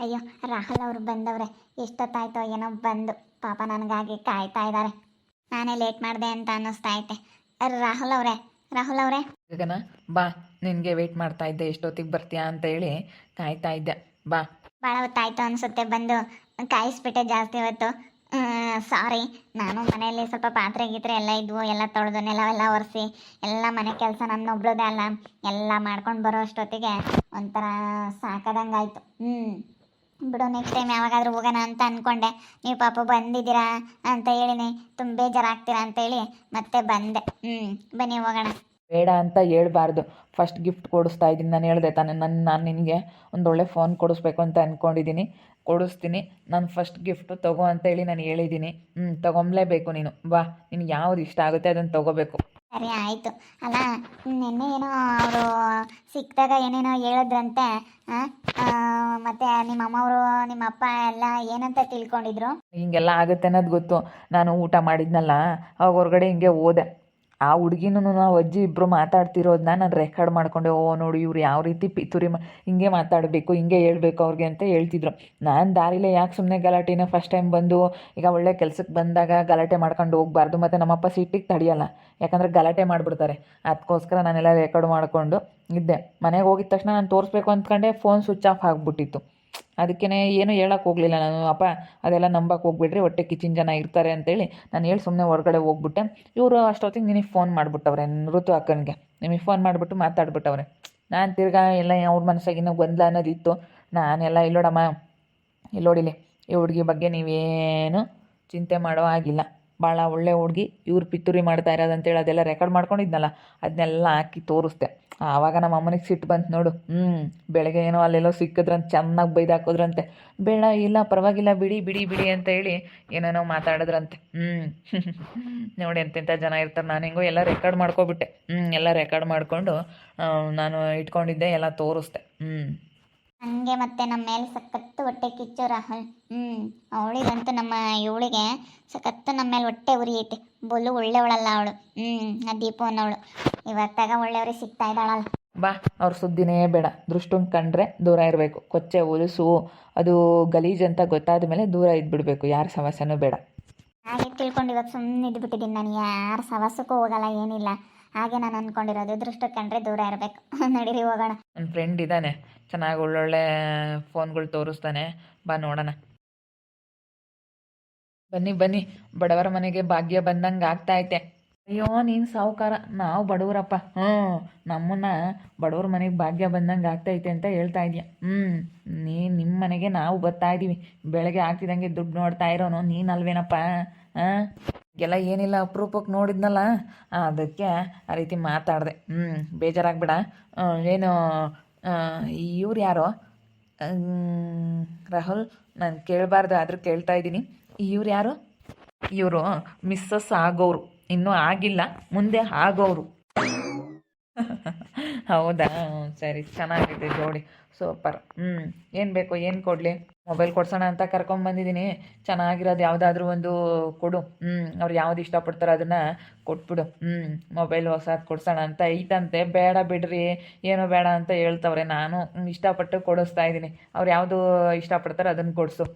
ಅಯ್ಯೋ ರಾಹುಲ್ ಅವರು ಬಂದವ್ರೆ. ಎಷ್ಟೊತ್ತಾಯ್ತೋ ಏನೋ ಬಂದು. ಪಾಪ ನನಗಾಗಿ ಕಾಯ್ತಾ ಇದ್ದಾರೆ ನಾನೇ ಲೇಟ್ ಮಾಡಿದೆ ಅಂತ ಅನ್ನಿಸ್ತಾ ಐತೆ. ಅರ್ ರಾಹುಲ್ ಅವರೇ ರಾಹುಲ್ ಅವರೇ. ಗಗನ ಬಾ ನಿನಗೆ ವೇಟ್ ಮಾಡ್ತಾ ಇದ್ದೆ. ಎಷ್ಟೊತ್ತಿಗೆ ಬರ್ತೀಯಾ ಅಂತ ಹೇಳಿ ಕಾಯ್ತಾ ಇದ್ದೆ. ಬಾ. ಭಾಳ ಹೊತ್ತಾಯ್ತು ಅನಿಸುತ್ತೆ ಬಂದು. ಕಾಯಿಸ್ಬಿಟ್ಟೆ ಜಾಸ್ತಿ ಹೊತ್ತು. ಸಾರಿ. ನಾನು ಮನೆಯಲ್ಲಿ ಸ್ವಲ್ಪ ಪಾತ್ರೆ ಗೀತ್ರೆ ಎಲ್ಲ ಇದ್ವು. ಎಲ್ಲ ತೊಳೆದು ನೆಲವೆಲ್ಲ ಒರೆಸಿ ಎಲ್ಲ ಮನೆ ಕೆಲಸ ನನ್ನ ಒಬ್ಳದೇ ಅಲ್ಲ. ಎಲ್ಲ ಮಾಡ್ಕೊಂಡು ಬರೋ ಅಷ್ಟೊತ್ತಿಗೆ ಒಂಥರ ಸಾಕದಂಗಾಯ್ತು. ಹ್ಞೂ ಬಿಡು ನೆಕ್ಸ್ಟ್ ಟೈಮ್ ಯಾವಾಗಾದ್ರೂ ಹೋಗೋಣ ಅಂತ ಅಂದ್ಕೊಂಡೆ ನೀವು ಪಾಪ ಬಂದಿದ್ದೀರಾ ಅಂತ ಹೇಳಿನಿ. ತುಂಬ ಬೇಜಾರಾಗ್ತೀರಾ ಅಂತೇಳಿ ಮತ್ತೆ ಬಂದೆ. ಹ್ಞೂ ಬನ್ನಿ ಹೋಗೋಣ. ಬೇಡ ಅಂತ ಹೇಳ್ಬಾರ್ದು. ಫಸ್ಟ್ ಗಿಫ್ಟ್ ಕೊಡಿಸ್ತಾ ಇದ್ದೀನಿ. ನಾನು ಹೇಳಿದೆ ತಾನೆ ನನ್ನ ನಾನು ನಿನಗೆ ಒಂದೊಳ್ಳೆ ಫೋನ್ ಕೊಡಿಸ್ಬೇಕು ಅಂತ ಅಂದ್ಕೊಂಡಿದ್ದೀನಿ ಕೊಡಿಸ್ತೀನಿ. ನಾನು ಫಸ್ಟ್ ಗಿಫ್ಟು ತಗೋ ಅಂತೇಳಿ ನಾನು ಹೇಳಿದ್ದೀನಿ. ಹ್ಞೂ ತಗೊಂಬಲೇಬೇಕು ನೀನು. ಬಾ, ನಿನಗೆ ಯಾವ್ದು ಇಷ್ಟ ಆಗುತ್ತೆ ಅದನ್ನು ತೊಗೋಬೇಕು. ಸರಿ, ಆಯಿತು. ಅಲ್ಲ, ನಿನ್ನೆ ಏನೋ ಅವರು ಸಿಕ್ಕಿದಾಗ ಏನೇನೋ ಹೇಳಿದ್ರಂತೆ ಮತ್ತೆ ನಿಮ್ಮ ಅಮ್ಮವರು, ನಿಮ್ಮ ಅಪ್ಪ ಎಲ್ಲ ಏನಂತ ತಿಳ್ಕೊಂಡಿದ್ರು? ಹಿಂಗೆಲ್ಲ ಆಗುತ್ತೆ ಅನ್ನೋದು ಗೊತ್ತು. ನಾನು ಊಟ ಮಾಡಿದ್ನಲ್ಲ, ಅವಾಗ ಹೊರಗಡೆ ಹಿಂಗೆ ಹೋದೆ. ಆ ಹುಡುಗಿನೂ ನಾವು ಅಜ್ಜಿ ಇಬ್ಬರು ಮಾತಾಡ್ತಿರೋದನ್ನ ನಾನು ರೆಕಾರ್ಡ್ ಮಾಡ್ಕೊಂಡೆ, ಓ ನೋಡಿ ಇವ್ರು ಯಾವ ರೀತಿ ಪಿತೂರಿ ಮಾ, ಹಿಂಗೆ ಮಾತಾಡಬೇಕು, ಹಿಂಗೆ ಹೇಳ್ಬೇಕು ಅವ್ರಿಗೆ ಅಂತ ಹೇಳ್ತಿದ್ರು. ನಾನು ದಾರಿಲೇ ಯಾಕೆ ಸುಮ್ಮನೆ ಗಲಾಟೆನ ಫಸ್ಟ್ ಟೈಮ್ ಬಂದು ಈಗ ಒಳ್ಳೆ ಕೆಲ್ಸಕ್ಕೆ ಬಂದಾಗ ಗಲಾಟೆ ಮಾಡ್ಕೊಂಡು ಹೋಗ್ಬಾರ್ದು, ಮತ್ತು ನಮ್ಮಪ್ಪ ಸಿಟ್ಟಿಗೆ ತಡೆಯಲ್ಲ. ಯಾಕಂದರೆ ಗಲಾಟೆ ಮಾಡಿಬಿಡ್ತಾರೆ. ಅದಕ್ಕೋಸ್ಕರ ನಾನೆಲ್ಲ ರೆಕಾರ್ಡ್ ಮಾಡಿಕೊಂಡು ಇದ್ದೆ. ಮನೆಗೆ ಹೋಗಿದ ತಕ್ಷಣ ನಾನು ತೋರಿಸ್ಬೇಕು ಅಂದ್ಕೊಂಡೆ ಫೋನ್ ಸ್ವಿಚ್ ಆಫ್ ಆಗಿಬಿಟ್ಟಿತ್ತು. ಅದಕ್ಕೇ ಏನು ಹೇಳಕ್ಕೆ ಹೋಗಲಿಲ್ಲ ನಾನು. ಅಪ್ಪ, ಅದೆಲ್ಲ ನಂಬಕ್ಕೆ ಹೋಗ್ಬಿಡ್ರಿ ಹೊಟ್ಟೆ ಕಿಚಿನ್ ಜನ ಇರ್ತಾರೆ ಅಂತೇಳಿ ನಾನು ಹೇಳಿ ಸುಮ್ಮನೆ ಹೊರಗಡೆ ಹೋಗ್ಬಿಟ್ಟೆ. ಇವರು ಅಷ್ಟೊತ್ತಿಗೆ ನಿನಗೆ ಫೋನ್ ಮಾಡಿಬಿಟ್ಟವ್ರೆ, ಋತು ಅಕ್ಕನಿಗೆ. ನಿಮಗೆ ಫೋನ್ ಮಾಡಿಬಿಟ್ಟು ಮಾತಾಡ್ಬಿಟ್ಟವ್ರೆ. ನಾನು ತಿರ್ಗಾ ಎಲ್ಲ ಅವ್ರ ಮನಸ್ಸಾಗಿನ ಗೊಂದಲ ಅನ್ನೋದಿತ್ತು. ನಾನೆಲ್ಲ ಇಲ್ಲೋಡಮ್ಮ ಇಲ್ಲೋಡಿಲಿ ಈ ಹುಡುಗಿ ಬಗ್ಗೆ ನೀವೇನು ಚಿಂತೆ ಮಾಡೋ ಆಗಿಲ್ಲ ಭಾಳ ಒಳ್ಳೆ ಹುಡುಗಿ, ಇವ್ರು ಪಿತೂರಿ ಮಾಡ್ತಾ ಇರೋದಂತೇಳಿ ಅದೆಲ್ಲ ರೆಕಾರ್ಡ್ ಮಾಡ್ಕೊಂಡಿದ್ನಲ್ಲ ಅದನ್ನೆಲ್ಲ ಹಾಕಿ ತೋರಿಸ್ದೆ. ಆವಾಗ ನಮ್ಮ ಅಮ್ಮನಿಗೆ ಸಿಟ್ಟು ಬಂತು ನೋಡು. ಹ್ಞೂ ಬೆಳಗ್ಗೆ ಏನೋ ಅಲ್ಲೆಲ್ಲೋ ಸಿಕ್ಕಿದ್ರಂತ, ಚೆನ್ನಾಗಿ ಬೈದು ಹಾಕಿದ್ರಂತೆ. ಬೇಡ, ಇಲ್ಲ, ಪರವಾಗಿಲ್ಲ, ಬಿಡಿ ಬಿಡಿ ಬಿಡಿ ಅಂತ ಹೇಳಿ ಏನೇನೋ ಮಾತಾಡಿದ್ರಂತೆ. ಹ್ಞೂ ನೋಡಿ ಎಂತೆಂಥ ಜನ ಇರ್ತಾರೆ. ನಾನು ಹೆಂಗೋ ಎಲ್ಲ ರೆಕಾರ್ಡ್ ಮಾಡ್ಕೊಬಿಟ್ಟೆ. ಹ್ಞೂ ಎಲ್ಲ ರೆಕಾರ್ಡ್ ಮಾಡಿಕೊಂಡು ನಾನು ಇಟ್ಕೊಂಡಿದ್ದೆ, ಎಲ್ಲ ತೋರಿಸ್ದೆ. ಹ್ಞೂ ಹಂಗೆ ಮತ್ತೆ ನಮ್ಮ ಮೇಲೆ ಸಖತ್ತು ಹೊಟ್ಟೆ ಕಿಚ್ಚು ರಾಹುಲ್. ಹ್ಞೂ ಅವಳಿಗಂತೂ ನಮ್ಮ ಇವಳಿಗೆ ಸಖತ್ತು ನಮ್ಮ ಮೇಲೆ ಹೊಟ್ಟೆ ಉರಿ ಐತೆ. ಬೊಲು ಒಳ್ಳೆವಳಲ್ಲ ಅವಳು. ಹ್ಞೂ ಆ ದೀಪ ಅನ್ನೋಳು ಇವಾಗ ತಗ ಒಳ್ಳೆಯವ್ರಿಗೆ ಸಿಗ್ತಾ ಇದ್ದಾಳಲ್ಲ. ಬಾ ಅವ್ರ ಸುದ್ದಿನೇ ಬೇಡ. ದೃಷ್ಟಂಗೆ ಕಂಡ್ರೆ ದೂರ ಇರಬೇಕು. ಕೊಚ್ಚೆ ಉಲಿಸು ಅದು ಗಲೀಜು ಅಂತ ಗೊತ್ತಾದ ಮೇಲೆ ದೂರ ಇದ್ಬಿಡ್ಬೇಕು. ಯಾರ ಸಮಸ್ಯೆನೂ ಬೇಡ. ಹಾಗೆ ತಿಳ್ಕೊಂಡು ಇವಾಗ ಸುಮ್ಮನೆ ಇದ್ಬಿಟ್ಟಿದ್ದೀನಿ ನಾನು. ಯಾರ ಸವಾಸಕ್ಕೂ ಹೋಗಲ್ಲ ಏನಿಲ್ಲ. ಹಾಗೆ ನಾನು ಅಂದ್ಕೊಂಡಿರೋದು ದೃಷ್ಟ ಕಂಡ್ರೆ ದೂರ ಇರಬೇಕು. ನಡೀರಿ ಹೋಗೋಣ. ನನ್ನ ಫ್ರೆಂಡ್ ಇದ್ದಾನೆ. ಚೆನ್ನಾಗಿ ಒಳ್ಳೊಳ್ಳೆ ಫೋನ್ಗಳು ತೋರಿಸ್ತಾನೆ. ಬಾ ನೋಡೋಣ. ಬನ್ನಿ ಬನ್ನಿ. ಬಡವರ ಮನೆಗೆ ಭಾಗ್ಯ ಬಂದಂಗೆ ಆಗ್ತಾ ಐತೆ ಅಯ್ಯೋ, ನೀನು ಸಾಹುಕಾರ ನಾವು ಬಡವರಪ್ಪ. ಹ್ಞೂ ನಮ್ಮನ್ನ ಬಡವ್ರ ಮನೆಗೆ ಭಾಗ್ಯ ಬಂದಂಗೆ ಆಗ್ತೈತೆ ಅಂತ ಹೇಳ್ತಾ ಇದೀಯ. ಹ್ಞೂ ನೀ ನಿಮ್ಮ ಮನೆಗೆ ನಾವು ಬರ್ತಾ ಇದ್ದೀವಿ ಬೆಳಗ್ಗೆ ಆಗ್ತಿದ್ದಂಗೆ ದುಡ್ಡು ನೋಡ್ತಾ ಇರೋನು ನೀನು ಅಲ್ವೇನಪ್ಪ? ಹಾಂ ಎಲ್ಲ ಏನಿಲ್ಲ ಅಪರೂಪಕ್ಕೆ ನೋಡಿದ್ನಲ್ಲ? ಅದಕ್ಕೆ ಆ ರೀತಿ ಮಾತಾಡಿದೆ. ಹ್ಞೂ ಬೇಜಾರಾಗ್ಬೇಡ. ಏನು ಇವ್ರು ಯಾರೋ? ರಾಹುಲ್, ನಾನು ಕೇಳಬಾರ್ದು, ಆದರೂ ಕೇಳ್ತಾ ಇದ್ದೀನಿ. ಇವ್ರು ಯಾರು? ಇವರು, ಮಿಸ್ಸಸ್ ಆಗೋರು ಇನ್ನೂ ಆಗಿಲ್ಲ, ಮುಂದೆ ಆಗೋರು ಹೌದಾ? ಸರಿ, ಚೆನ್ನಾಗಿದೆ ಜೋಡಿ. ಸೂಪರ್ ಹ್ಞೂ ಏನು ಬೇಕು, ಏನು ಕೊಡಲಿ? ಮೊಬೈಲ್ ಕೊಡ್ಸೋಣ ಅಂತ ಕರ್ಕೊಂಬಂದಿದ್ದೀನಿ ಚೆನ್ನಾಗಿರೋದು ಯಾವುದಾದ್ರೂ ಒಂದು ಕೊಡು. ಹ್ಞೂ ಅವ್ರು ಯಾವ್ದು ಇಷ್ಟಪಡ್ತಾರೋ ಅದನ್ನು ಕೊಟ್ಬಿಡು. ಹ್ಞೂ ಮೊಬೈಲ್ ಹೊಸದು ಕೊಡ್ಸೋಣ ಅಂತ ಐತಂತೆ. ಬೇಡ ಬಿಡ್ರಿ, ಏನೋ ಬೇಡ ಅಂತ ಹೇಳ್ತವ್ರೆ. ನಾನು ಇಷ್ಟಪಟ್ಟು ಕೊಡಿಸ್ತಾ ಇದ್ದೀನಿ ಅವ್ರು ಯಾವುದು ಇಷ್ಟಪಡ್ತಾರೋ ಅದನ್ನು ಕೊಡಿಸು.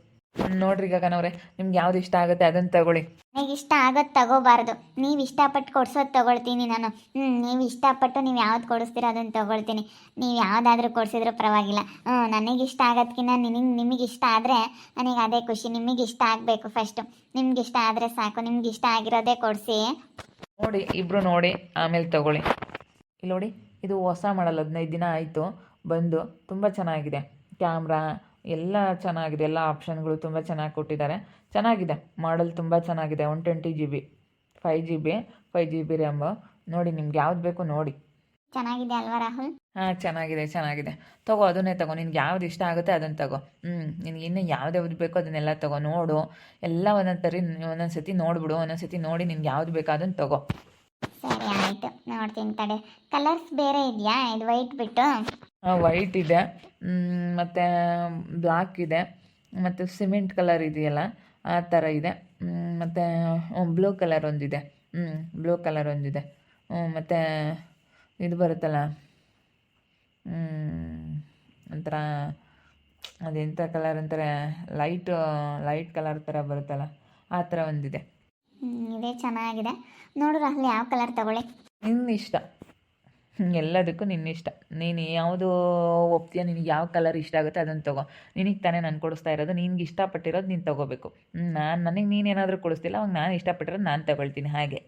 ನೋಡ್ರಿ ಗಗನವ್ರೆ ನಿಮ್ಗೆ ಯಾವ್ದು ಇಷ್ಟ ಆಗುತ್ತೆ ಅದನ್ನ ತಗೊಳ್ಳಿ. ನನಗೆ ಇಷ್ಟ ಆಗೋದು ತಗೋಬಾರ್ದು. ನೀವು ಇಷ್ಟಪಟ್ಟು ಕೊಡ್ಸೋದು ತಗೊಳ್ತೀನಿ ನಾನು. ಹ್ಞೂ ನೀವು ಇಷ್ಟಪಟ್ಟು ನೀವು ಯಾವ್ದು ಕೊಡಿಸ್ತೀರೋ ಅದನ್ನು ತಗೊಳ್ತೀನಿ. ನೀವು ಯಾವುದಾದ್ರೂ ಕೊಡ್ಸಿದ್ರು ಪರವಾಗಿಲ್ಲ. ಹ್ಞೂ ನನಗೆ ಇಷ್ಟ ಆಗೋದ್ಕಿಂತ ನಿನಗೆ ನಿಮಗೆ ಇಷ್ಟ ಆದರೆ ನನಗೆ ಅದೇ ಖುಷಿ. ನಿಮಗೆ ಇಷ್ಟ ಆಗಬೇಕು ಫಸ್ಟು ನಿಮ್ಗೆ ಇಷ್ಟ ಆದರೆ ಸಾಕು. ನಿಮ್ಗೆ ಇಷ್ಟ ಆಗಿರೋದೇ ಕೊಡಿಸಿ. ನೋಡಿ ಇಬ್ರು ನೋಡಿ ಆಮೇಲೆ ತಗೊಳ್ಳಿ. ಇಲ್ಲಿ ನೋಡಿ ಇದು ಹೊಸ ಮಾಡಲ್ ಹದಿನೈದು ದಿನ ಆಯಿತು. ಬಂದು ತುಂಬ ಚೆನ್ನಾಗಿದೆ. ಕ್ಯಾಮ್ರಾ ಎಲ್ಲ ಚೆನ್ನಾಗಿದೆ ಎಲ್ಲ ಆಪ್ಷನ್ಗಳು ತುಂಬ ಚೆನ್ನಾಗಿ ಕೊಟ್ಟಿದ್ದಾರೆ. ಚೆನ್ನಾಗಿದೆ ಮಾಡಲ್ ತುಂಬ ಚೆನ್ನಾಗಿದೆ one twenty G B five G B five G B RAM ನೋಡಿ ನಿಮ್ಗೆ ಯಾವ್ದು ಬೇಕು ನೋಡಿ. ಚೆನ್ನಾಗಿದೆ ಅಲ್ವಾ ರಾಹುಲ್? ಹಾಂ ಚೆನ್ನಾಗಿದೆ ಚೆನ್ನಾಗಿದೆ. ತಗೋ ಅದನ್ನೇ ತಗೋ ನಿನ್ಗೆ ಯಾವ್ದು ಇಷ್ಟ ಆಗುತ್ತೆ ಅದನ್ನು ತಗೋ. ಹ್ಞೂ ನಿನ್ಗೆ ಇನ್ನು ಯಾವ್ದು ಯಾವ್ದು ಬೇಕೋ ಅದನ್ನೆಲ್ಲ ತಗೋ ನೋಡು. ಎಲ್ಲ ಒಂದೊಂದು ಸರಿ ಒಂದೊಂದು ಸತಿ ನೋಡ್ಬಿಡು ಒಂದೊಂದು ಸತಿ ನೋಡಿ ನಿನ್ಗೆ ಯಾವ್ದು ಬೇಕೋ ಅದನ್ನು ತಗೋ. ಸರಿ ಆಯಿತು. ನೋಡ್ತೀನಿ ತಡೆ. ಕಲರ್ಸ್ ಬೇರೆ ಇದೆಯಾ? ಇದು ವೈಟ್ ಬಿಟ್ಟು? ವೈಟ್ ಇದೆ. ಮತ್ತು ಬ್ಲಾಕ್ ಇದೆ. ಮತ್ತು ಸಿಮೆಂಟ್ ಕಲರ್ ಇದೆಯಲ್ಲ ಆ ಥರ ಇದೆ. ಮತ್ತು ಬ್ಲೂ ಕಲರ್ ಒಂದಿದೆ. ಹ್ಞೂ ಬ್ಲೂ ಕಲರ್ ಒಂದಿದೆ. ಮತ್ತು ಇದು ಬರುತ್ತಲ್ಲ ಒಂಥರ ಅದೆಂಥ ಕಲರ್ ಅಂತಾರೆ ಲೈಟ್ ಲೈಟ್ ಕಲರ್ ಥರ ಬರುತ್ತಲ್ಲ ಆ ಥರ ಒಂದಿದೆ. ಇದೆ ಚೆನ್ನಾಗಿದೆ. ನೋಡಿದ್ರೆ ಅಲ್ಲಿ ಯಾವ ಕಲರ್ ತಗೊಳ್ಳಿ. ನಿಮ್ಮ ಇಷ್ಟ ಎಲ್ಲದಕ್ಕೂ ನಿನ್ನ ಇಷ್ಟ. ನೀನು ಯಾವುದು ಒಪ್ತೀಯ? ನಿನಗೆ ಯಾವ ಕಲರ್ ಇಷ್ಟ ಆಗುತ್ತೆ ಅದನ್ನು ತಗೋ. ನಿನಗೆ ತಾನೇ ನಾನು ಕೊಡಿಸ್ತಾ ಇರೋದು ನಿನ್ಗೆ ಇಷ್ಟಪಟ್ಟಿರೋದು ನೀನು ತಗೋಬೇಕು. ನಾನು ನನಗೆ ನೀನೇನಾದರೂ ಕೊಡಿಸ್ತಿಲ್ಲ ಅವಾಗ ನಾನು ಇಷ್ಟಪಟ್ಟಿರೋದು ನಾನು ತಗೊಳ್ತೀನಿ ಹಾಗೆ.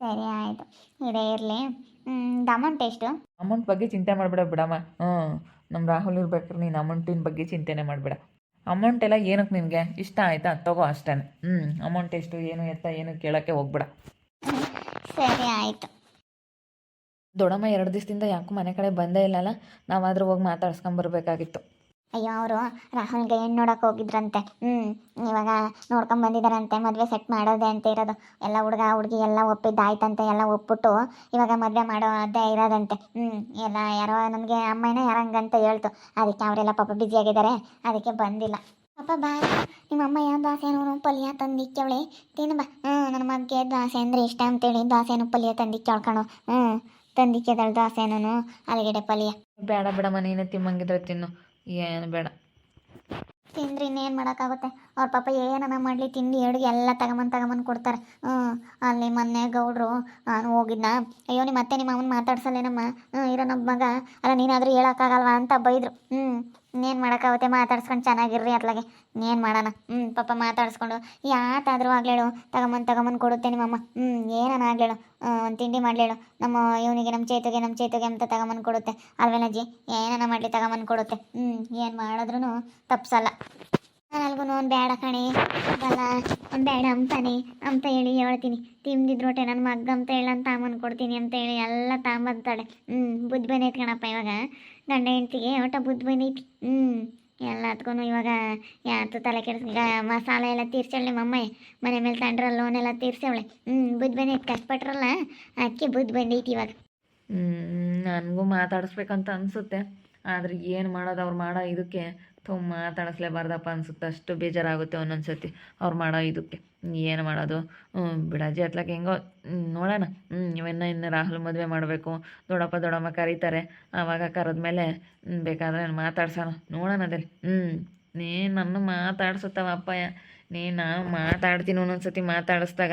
ಸರಿ ಆಯಿತು. ಇದೇ ಇರಲಿ. ಅಮೌಂಟ್ ಎಷ್ಟು? ಅಮೌಂಟ್ ಬಗ್ಗೆ ಚಿಂತೆ ಮಾಡಬೇಡ ಬಿಡಮ್ಮ. ಹ್ಞೂ ನಮ್ಮ ರಾಹುಲ್ ಇರ್ಬೇಕಾದ್ರೆ ನೀನು ಅಮೌಂಟಿನ ಬಗ್ಗೆ ಚಿಂತೆನೇ ಮಾಡಬೇಡ. ಅಮೌಂಟ್ ಎಲ್ಲ ಏನಕ್ಕೆ ನಿನಗೆ ಇಷ್ಟ ಆಯಿತಾ? ತಗೋ ಅಷ್ಟೇ ಹ್ಞೂ ಅಮೌಂಟ್ ಎಷ್ಟು ಏನು ಎತ್ತ ಏನು ಕೇಳೋಕ್ಕೆ ಹೋಗ್ಬೇಡ. ಸರಿ ಆಯಿತು. ದೊಡ್ಡಮ್ಮ ಎರಡು ದಿವಸದಿಂದ ಯಾಕೋ ಮನೆ ಕಡೆ ಬಂದೇ ಇಲ್ಲಲ್ಲ, ನಾವಾದರೂ ಹೋಗಿ ಮಾತಾಡ್ಸ್ಕೊಂಬರ್ಬೇಕಾಗಿತ್ತು ಅಯ್ಯೋ, ಅವರು ರಾಹುಲ್ಗೆ ಹೆಣ್ಣು ನೋಡಕ್ಕೆ ಹೋಗಿದ್ರಂತೆ. ಹ್ಞೂ ಇವಾಗ ನೋಡ್ಕೊಂಡ್ ಬಂದಿದ್ದಾರಂತೆ ಮದುವೆ ಸೆಟ್ ಮಾಡೋದೇ ಅಂತ ಇರೋದು. ಎಲ್ಲ ಹುಡುಗ, ಹುಡುಗಿ ಎಲ್ಲ ಒಪ್ಪಿದ್ದಾಯ್ತಂತೆ, ಎಲ್ಲ ಒಪ್ಪಿಟ್ಟು ಇವಾಗ ಮದುವೆ ಮಾಡೋ ಅದೇ ಇರೋದಂತೆ. ಹ್ಞೂ ಎಲ್ಲ ಯಾರೋ ನನಗೆ ಅಮ್ಮನ ಯಾರಂಗಂತ ಹೇಳ್ತು. ಅದಕ್ಕೆ ಅವರೆಲ್ಲ ಪಾಪ ಬ್ಯುಸಿಯಾಗಿದ್ದಾರೆ ಅದಕ್ಕೆ ಬಂದಿಲ್ಲ. ಪಾಪ ಬಾ ನಿಮ್ಮ ಅಮ್ಮ ಯಾವ ಏನೋ ಪಲ್ಯ ತಂದಿಕ್ಕವಳೆ. ತಿನ್ನು ಬಾ ಹ್ಞೂ ನನ್ನ ಮಗ್ಗೆ ದಾಸೆ ಅಂದರೆ ಇಷ್ಟ ಅಂತೇಳಿ ದಾಸೆನೂ ಪಲ್ಯ ತಂದಿಕ್ಕೇಳ್ಕಣು ಹ್ಞೂ ತಂದಿಕ್ಕೆದಳು ದಾಸೆನೂ ಆಲೂಗೆಡ್ಡೆ ಪಲ್ಯ. ಬೇಡ ಬಿಡಮ್ಮ ನೀನು ತಿಮ್ಮಂಗಿದ್ರೆ ತಿನ್ನು. ಏನು ಬೇಡ. ತಿಂದ್ರೆ ಇನ್ನೇನು ಮಾಡೋಕ್ಕಾಗುತ್ತೆ? ಅವ್ರ ಪಾಪ ಏನನ ಮಾಡಲಿ ತಿಂಡಿ ಅಡುಗೆ ಎಲ್ಲ ತಗೊಂಬಂದು ತಗೊಂಬಂದು ಕೊಡ್ತಾರೆ. ಹ್ಞೂ ಅಲ್ಲಿ ಮೊನ್ನೆ ಗೌಡ್ರು ನಾನು ಹೋಗಿದ್ನ. ಅಯ್ಯೋ ನೀ ಮತ್ತೆ ನಿಮ್ಮ ಅಮ್ಮನ ಮಾತಾಡ್ಸಲ್ಲೇನಮ್ಮ? ಹ್ಞೂ ಇರೋ ನಮ್ಮ ಮಗ. ಅಲ್ಲ ನೀನಾದರೂ ಹೇಳೋಕ್ಕಾಗಲ್ವಾ ಅಂತ ಬೈದರು. ಹ್ಞೂ ಇನ್ನೇನು ಮಾಡೋಕ್ಕಾಗುತ್ತೆ ಮಾತಾಡ್ಸ್ಕೊಂಡು ಚೆನ್ನಾಗಿರ್ರಿ ಅತ್ಲಾಗೆ ಇನ್ನೇನು ಮಾಡೋಣ? ಹ್ಞೂ ಪಾಪ ಮಾತಾಡಿಸ್ಕೊಂಡು ಯಾತಾದರೂ ಆಗ್ಲೇಳು. ತಗೊಂಬಂದು ತಗೊಂಬಂದು ಕೊಡುತ್ತೆ ನಿಮ್ಮಮ್ಮ. ಹ್ಞೂ ಏನನ ಆಗ್ಲೇಳು. ಒಂದು ತಿಂಡಿ ಮಾಡಲೇಳು. ನಮ್ಮ ಇವನಿಗೆ, ನಮ್ಮ ಚೇತುಗೆ ನಮ್ಮ ಚೇತುಗೆ ಅಂತ ತಗೊಂಬಂದು ಕೊಡುತ್ತೆ. ಅಲ್ವೇನಜ್ಜಿ ಏನನ ಮಾಡಲಿ ತಗೊಂಬಂದು ಕೊಡುತ್ತೆ. ಹ್ಞೂ ಏನು ಮಾಡಿದ್ರೂ ತಪ್ಸಲ್ಲ. ನನಗೂ ಒಂದು ಬೇಡ ಕಣೆ. ಬಲ್ಲ, ಒಂದು ಬೇಡ ಅಂತಾನೆ. ಅಂತ ಹೇಳಿ ಹೇಳ್ತೀನಿ. ತಿಂದಿದ್ರು ಹೊಟ್ಟೆ ನನ್ನ ಮಗ್ಗ ಅಂತ ಹೇಳಿ, ನಾನು ತಾಮನ್ ಕೊಡ್ತೀನಿ ಅಂತ ಹೇಳಿ ಎಲ್ಲ ತಾಂಬಂತಾಳೆ. ಹ್ಞೂ ಬುದ್ಧಿ ಬಂದೈತೆ ಕಣಪ್ಪ ಇವಾಗ. ಗಂಡ ಹೆಂಡ್ತಿಗೆ ಒಟ್ಟ ಬುದ್ಧಿ ಬಂದೈತಿ. ಹ್ಞೂ ಎಲ್ಲದಕ್ಕೂ ಇವಾಗ ಯಾತು ತಲೆ ಕೆಡಿಸ್ ಮಸಾಲೆ ಎಲ್ಲ ತೀರ್ಸವಳೆ ಮಮ್ಮ. ಮನೆ ಮೇಲೆ ತಂಡ್ರ ಲೋನ್ ಎಲ್ಲ ತೀರ್ಸವಳೆ ಹ್ಞೂ ಬುದ್ಧಿ ಬಂದೈತಿ ಕಷ್ಟಪಟ್ರಲ್ಲ, ಅಕ್ಕಿ ಬುದ್ಧಿ ಬಂದೈತಿ ಇವಾಗ. ನನಗೂ ಮಾತಾಡಿಸ್ಬೇಕಂತ ಅನಿಸುತ್ತೆ. ಆದರೆ ಏನು ಮಾಡೋದು ಅವ್ರು ಮಾಡೋ ಇದಕ್ಕೆ ತುಂಬ ಮಾತಾಡಿಸ್ಲೇಬಾರ್ದಪ್ಪ ಅನಿಸುತ್ತೆ. ಅಷ್ಟು ಬೇಜಾರಾಗುತ್ತೆ ಒಂದೊಂದು ಸತಿ ಅವ್ರು ಮಾಡೋ ಇದಕ್ಕೆ. ಏನು ಮಾಡೋದು? ಬಿಡಾಜಿ ಹತ್ಲಕ್ಕ ಹೆಂಗೋ ನೋಡೋಣ. ಇವನ್ನ ಇನ್ನು ರಾಹುಲ್ ಮದುವೆ ಮಾಡಬೇಕು. ದೊಡ್ಡಪ್ಪ ದೊಡ್ಡಮ್ಮ ಕರೀತಾರೆ. ಆವಾಗ ಕರೆದ್ಮೇಲೆ ಮೇಲೆ ಬೇಕಾದ್ರೆ ಮಾತಾಡ್ಸೋಣ. ನೋಡೋಣ ಅದೇ ಹ್ಞೂ ನೀನು ನನ್ನ ಮಾತಾಡ್ಸುತ್ತವ ಅಪ್ಪಯ್ಯ. ನೀನು ನಾನು ಮಾತಾಡ್ತೀನಿ ಒಂದೊಂದು ಸತಿ ಮಾತಾಡಿಸ್ದಾಗ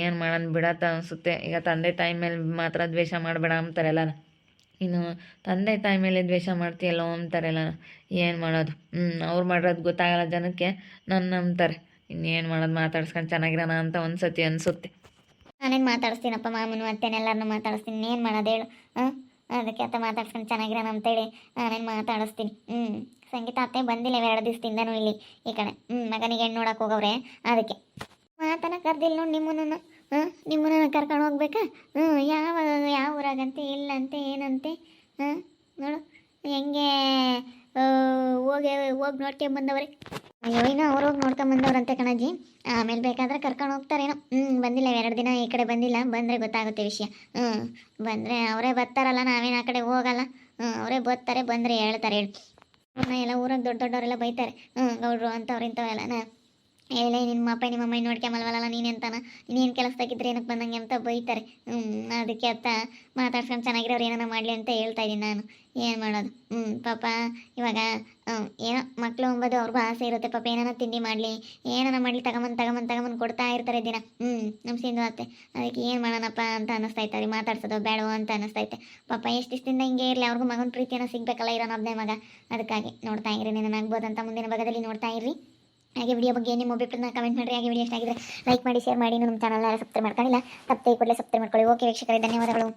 ಏನು ಮಾಡೋಣ ಬಿಡತ್ತ ಅನಿಸುತ್ತೆ. ಈಗ ತಂದೆ ತಾಯಿ ಮೇಲೆ ಮಾತ್ರ ದ್ವೇಷ ಮಾಡಬೇಡ ಅಂತಾರೆಲ್ಲ ಇನ್ನು ತಂದೆ ತಾಯಿ ಮೇಲೆ ದ್ವೇಷ ಮಾಡ್ತೀಯಲ್ಲೋ ಅಂತಾರೆಲ್ಲ ಏನು ಮಾಡೋದು? ಹ್ಞೂ ಅವ್ರು ಮಾಡಿರೋದು ಗೊತ್ತಾಗಲ್ಲ ಜನಕ್ಕೆ. ನನ್ನ ನಂಬ್ತಾರೆ ಇನ್ನೇನು ಮಾಡೋದು ಮಾತಾಡ್ಸ್ಕೊಂಡು ಚೆನ್ನಾಗಿರೋಣ ಅಂತ ಒಂದು ಸತಿ ಅನಿಸುತ್ತೆ. ನಾನೇನು ಮಾತಾಡಿಸ್ತೀನಪ್ಪ ಮಾಮನು ಅತ್ತೆನೆಲ್ಲರನ್ನೂ ಮಾತಾಡಿಸ್ತೀನಿ. ಏನು ಮಾಡೋದು ಹೇಳು. ಹಾಂ? ಅದಕ್ಕೆ ಅತ್ತ ಮಾತಾಡ್ಸ್ಕೊಂಡು ಚೆನ್ನಾಗಿರೋಣ ಅಂತೇಳಿ ನಾನೇನು ಮಾತಾಡಿಸ್ತೀನಿ. ಹ್ಞೂ ಸಂಗೀತ ಅತ್ತೆ ಬಂದಿಲ್ಲ ಎರಡು ದಿವಸದಿಂದನೂ ಇಲ್ಲಿ ಈ ಕಡೆ. ಹ್ಞೂ ಮಗನಿಗೆ ಹೆಣ್ಣು ನೋಡಕ್ಕೆ ಹೋಗವ್ರೆ. ಅದಕ್ಕೆ. ಮಾತನ ಕರೆದಿಲ್ಲ ನೋಡಿ ನಿಮ್ಮನ್ನು ಹಾಂ? ನಿಮ್ಮನ್ನ ಕರ್ಕೊಂಡು ಹೋಗ್ಬೇಕಾ? ಹ್ಞೂ ಯಾವ ಯಾವ ಊರಾಗಂತೆ, ಇಲ್ಲಂತೆ, ಏನಂತೆ? ಹಾಂ? ನೋಡು. ಹೆಂಗೆ ಹೋಗಿ ಹೋಗಿ ನೋಡ್ಕೊಂಡು ಬಂದವ್ರೆ. ಅಯ್ಯೋ ಏನೋ ಅವ್ರು ಹೋಗಿ ನೋಡ್ಕೊಂಡು ಬಂದವ್ರಂತೆ ಕಣಜ್ಜಿ. ಆಮೇಲೆ ಬೇಕಾದ್ರೆ ಕರ್ಕೊಂಡು ಹೋಗ್ತಾರೇನೋ ಹ್ಞೂ ಬಂದಿಲ್ಲ ಎರಡು ದಿನ ಈ ಕಡೆ ಬಂದಿಲ್ಲ. ಬಂದರೆ ಗೊತ್ತಾಗುತ್ತೆ ವಿಷಯ. ಹ್ಞೂ ಬಂದರೆ ಅವರೇ ಬರ್ತಾರಲ್ಲ, ನಾವೇನು ಆ ಕಡೆ ಹೋಗಲ್ಲ. ಹ್ಞೂ ಅವರೇ ಬರ್ತಾರೆ, ಬಂದರೆ ಹೇಳ್ತಾರೆ ಹೇಳಿ. ಎಲ್ಲ ಊರಾಗ ದೊಡ್ಡ ದೊಡ್ಡವರೆಲ್ಲ ಬೈತಾರೆ. ಹ್ಞೂ ಗೌಡ್ರು ಅಂಥವ್ರು ಇಂಥವೆಲ್ಲ ಹೇಳೇ ನಿಮ್ಮ ಅಪ್ಪ ನಿಮ್ಮ ಅಮ್ಮ ನೋಡ್ಕೊಂಬಲ್ವಲ್ಲ ನೀನು ಕೆಲಸದಾಗಿದ್ರೆ ಏನಕ್ಕೆ ಬಂದಂಗೆ ಅಂತ ಬೈತಾರೆ. ಹ್ಞೂ ಅದಕ್ಕೆ ಅತ್ತ ಮಾತಾಡ್ಸ್ಕೊಂಡು ಚೆನ್ನಾಗಿರೋರು ಏನಾರ ಮಾಡಲಿ ಅಂತ ಹೇಳ್ತಾ ಇದ್ದೀನಿ ನಾನು. ಏನು ಮಾಡೋದು? ಹ್ಞೂ ಪಾಪ ಇವಾಗ ಹ್ಮ್, ಏನೋ ಮಕ್ಕಳು ಅಂಬೋದು ಅವ್ರಿಗೂ ಆಸೆ ಇರುತ್ತೆ. ಪಾಪ ಏನಾರ ತಿಂಡಿ ಮಾಡಲಿ ಏನಾರ ಮಾಡಲಿ ತಗೊಂಬಂದು ತಗೊಂಬಂದು ತಗೊಂಬಂದು ಕೊಡ್ತಾ ಇರ್ತಾರೆ ದಿನ. ಹ್ಞೂ ನಮ್ಮ ಸಿಂಧು ಅತ್ತೆ. ಅದಕ್ಕೆ ಏನು ಮಾಡೋಣಪ್ಪ ಅಂತ ಅನ್ನಿಸ್ತೈತೆ ಅವ್ರಿಗೆ ಮಾತಾಡ್ಸೋದು ಬೇಡವೋ ಅಂತ ಅನ್ನಿಸ್ತೈತೆ ಪಾಪ ಎಷ್ಟು ದಿವಸದಿಂದ ಹಿಂಗೆ ಇರಲಿ ಅವ್ರಿಗೂ ಮಗನ ಪ್ರೀತಿಯನ್ನು ಸಿಗಬೇಕಲ್ಲ ಇರೋನೊಬ್ಬನೇ ಮಗ. ಅದಕ್ಕಾಗಿ ನೋಡ್ತಾ ಇರಿ ನೀನು ಅಂತ ಮುಂದಿನ ಭಾಗದಲ್ಲಿ ನೋಡ್ತಾ ಇರಿ ಹಾಗೆ ವಿಡಿಯೋ ಬಗ್ಗೆ, ನಿಮ್ಮ ಒಬ್ಬಿಬ್ಬರನ್ನ ಕಮೆಂಟ್ ಮಾಡಿರಿ. ಹಾಗೆ ವಿಡಿಯೋ ಇಷ್ಟ ಆಗಿದ್ರೆ ಲೈಕ್ ಮಾಡಿ ಶೇರ್ ಮಾಡಿ. ನಮ್ಮ ಚಾನಲ್ನ ಸಬ್ಸ್ಕ್ರೈಬ್ ಮಾಡ್ಕೊಂಡಿಲ್ಲ ತಪ್ಪದೆ ಕೂಡಲೇ ಸಬ್ಸ್ಕ್ರೈಬ್ ಮಾಡ್ಕೊಳ್ಳಿ. ಓಕೆ ವೀಕ್ಷಕರೇ, ಧನ್ಯವಾದಗಳು.